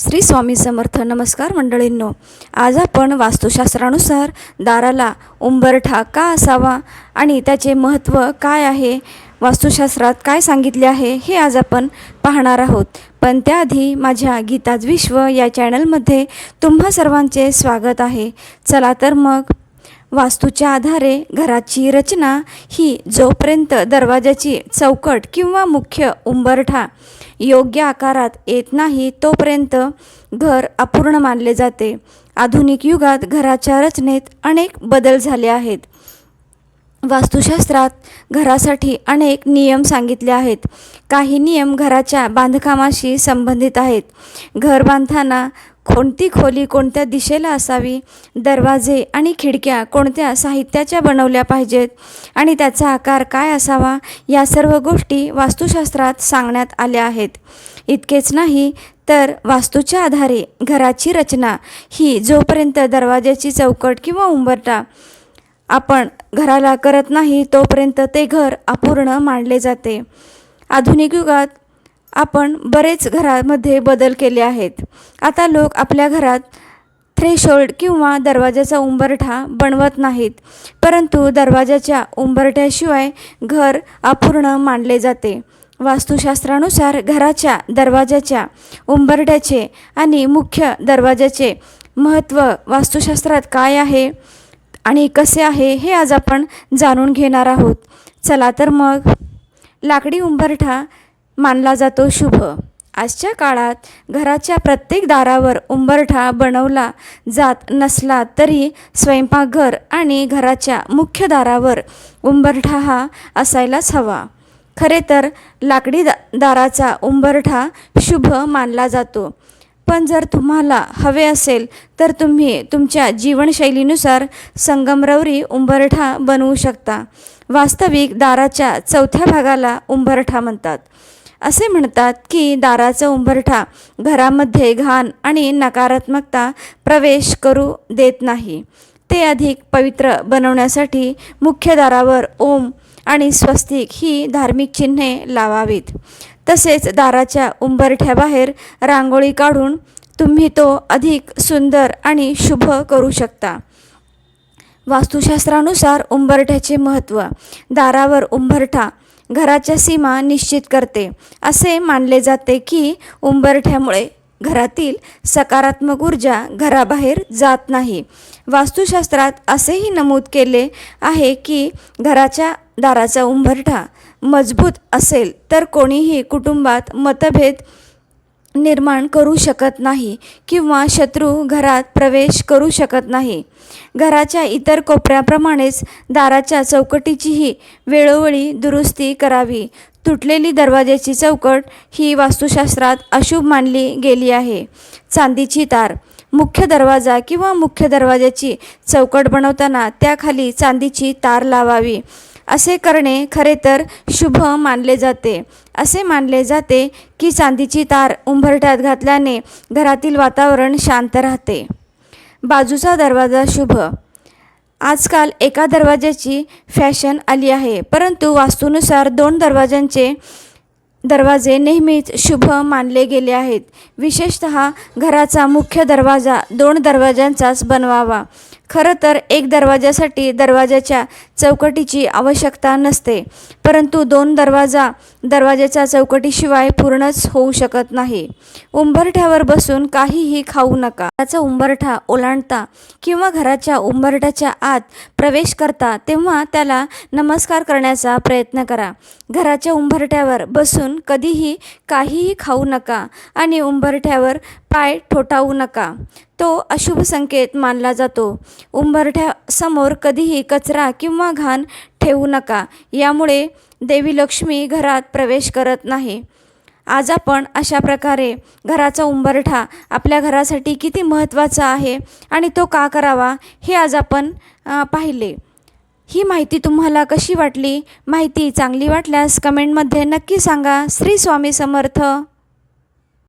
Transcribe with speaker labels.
Speaker 1: श्री स्वामी समर्थ नमस्कार मंडळींनो. आज आपण वास्तुशास्त्रानुसार दाराला उंबरठा का असावा आणि त्याचे महत्त्व काय आहे वास्तुशास्त्रात काय सांगितले आहे हे आज आपण पाहणार आहोत. पण त्याआधी माझ्या गीताज विश्व या चॅनलमध्ये तुम्हा सर्वांचे स्वागत आहे. चला तर मग वास्तूच्या आधारे घराची रचना ही जोपर्यंत दरवाजाची चौकट किंवा मुख्य उंबरठा योग्य आकारात येत नाही तोपर्यंत घर अपूर्ण मानले जाते. आधुनिक युगात घराच्या रचनेत अनेक बदल झाले आहेत. वास्तुशास्त्रात घरासाठी अनेक नियम सांगितले आहेत. काही नियम घराच्या बांधकामाशी संबंधित आहेत. घर बांधताना कोणती खोली कोणत्या दिशेला असावी? दरवाजे आणि खिडक्या कोणत्या साहित्याच्या बनवल्या पाहिजेत? आणि त्याचा आकार काय असावा? या सर्व गोष्टी वास्तुशास्त्रात सांगण्यात आल्या आहेत. इतकेच नाही तर वास्तूच्या आधारे घराची रचना ही जोपर्यंत दरवाजाची चौकट किंवा उंबरटा आपण घराला करत नाही तोपर्यंत ते घर अपूर्ण मानले जाते. आधुनिक युगात आपण बरेच घरामध्ये बदल केले आहेत. आता लोक आपल्या घरात थ्रेशोल्ड किंवा दरवाजाचा उंबरठा बनवत नाहीत परंतु दरवाजाच्या उंबरठ्याशिवाय घर अपूर्ण मानले जाते. वास्तुशास्त्रानुसार घराच्या दरवाजाच्या उंबरठ्याचे आणि मुख्य दरवाजाचे महत्त्व वास्तुशास्त्रात काय आहे आणि कसे आहे हे आज आपण जाणून घेणार आहोत. चला तर मग लाकडी उंबरठा मानला जातो शुभ. आजच्या काळात घराच्या प्रत्येक दारावर उंबरठा बनवला जात नसला तरी स्वयंपाकघर आणि घराच्या मुख्य दारावर उंबरठा हा असायलाच हवा. खरे तर लाकडी दा दाराचा उंबरठा शुभ मानला जातो. पण जर तुम्हाला हवे असेल तर तुम्ही तुमच्या जीवनशैलीनुसार संगमरवरी उंबरठा बनवू शकता. वास्तविक दाराच्या चौथ्या भागाला उंबरठा म्हणतात. असे म्हणतात की दाराचा उंबरठा घरामध्ये घाण आणि नकारात्मकता प्रवेश करू देत नाही. ते अधिक पवित्र बनवण्यासाठी मुख्य दारावर ओम आणि स्वस्तिक ही धार्मिक चिन्हे लावावीत. तसेच दाराच्या उंबरठ्याबाहेर रांगोळी काढून तुम्ही तो अधिक सुंदर आणि शुभ करू शकता. वास्तुशास्त्रानुसार उंबरठ्याचे महत्त्व दारावर उंबरठा घराच्या सीमा निश्चित करते. असे मानले जाते की उंबरठ्यामुळे घरातील सकारात्मक ऊर्जा घराबाहेर जात नाही. वास्तुशास्त्रात असेही नमूद केले आहे की घराच्या दाराचा उंबरठा मजबूत असेल तर कोणीही कुटुंबात मतभेद निर्माण करू शकत नाही किंवा शत्रू घरात प्रवेश करू शकत नाही. घराच्या इतर कोपऱ्याप्रमाणेच दाराच्या चौकटीचीही वेळोवेळी दुरुस्ती करावी. तुटलेली दरवाजाची चौकट ही वास्तुशास्त्रात अशुभ मानली गेली आहे. चांदीची तार मुख्य दरवाजा किंवा मुख्य दरवाजाची चौकट बनवताना त्याखाली चांदीची तार लावावी. असे करणे खरे तर शुभ मानले जाते. असे मानले जाते की चांदीची तार उंबरठ्यात घातल्याने घरातील वातावरण शांत राहते. बाजूचा दरवाजा शुभ. आजकाल एका दरवाजाची फॅशन आली आहे परंतु वास्तूनुसार दोन दरवाज्यांचे दरवाजे नेहमीच शुभ मानले गेले आहेत. विशेषत घराचा मुख्य दरवाजा दोन दरवाज्यांचाच बनवावा. खरं तर एक दरवाजासाठी दरवाजाच्या चौकटीची आवश्यकता नसते. परंतु दोन दरवाजा दरवाजाच्या चौकटीशिवाय पूर्णच होऊ शकत नाही. उंबरठ्यावर बसून काहीही खाऊ नका. त्याचा उंबरठा ओलांडता किंवा घराच्या उंबरठ्याच्या आत प्रवेश करता तेव्हा त्याला नमस्कार करण्याचा प्रयत्न करा. घराच्या उंबरठ्यावर बसून कधीही काहीही खाऊ नका आणि उंबरठ्यावर पाय ठोठावू नका. तो अशुभ संकेत मानला जातो. उंबरठ्यासमोर कधीही कचरा किंवा घाण ठेवू नका. यामुळे देवी लक्ष्मी घरात प्रवेश करत नाही. आज आपण अशा प्रकारे घराचा उंबरठा आपल्या घरासाठी किती महत्त्वाचा आहे आणि तो का करावा हे आज आपण पाहिले. ही माहिती तुम्हाला कशी वाटली? माहिती चांगली वाटल्यास कमेंटमध्ये नक्की सांगा. श्री स्वामी समर्थ.